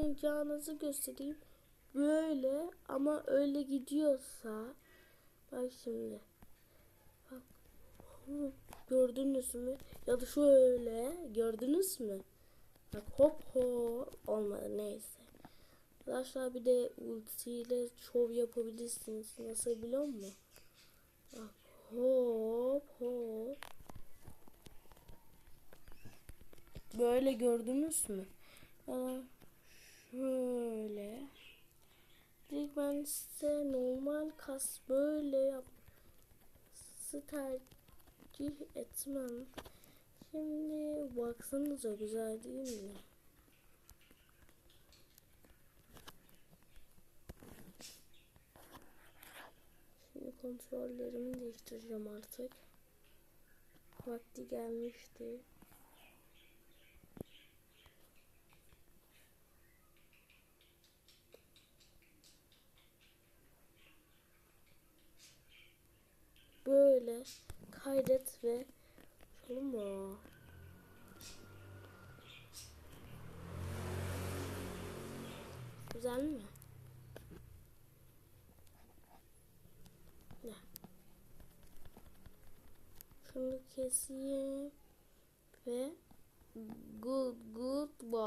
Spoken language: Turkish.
oynayacağınızı göstereyim. Böyle ama öyle gidiyorsa bak şimdi. Bak. Gördünüz mü? Ya da şöyle gördünüz mü? Bak hop hop olmadı neyse. Arkadaşlar bir de ultiyle şov yapabilirsiniz. Nasıl biliyor musun? Bak hop hop. Böyle gördünüz mü? Ya şöyle. Direkt ben size normal kas böyle yap tercih etmem. Şimdi baksanıza güzel değil mi? Şimdi kontrollerimi değiştireceğim artık. Vakti gelmişti. Böyle kaydet ve şunu mu? Güzel mi? Ne? Şunu keseyim ve good good bye.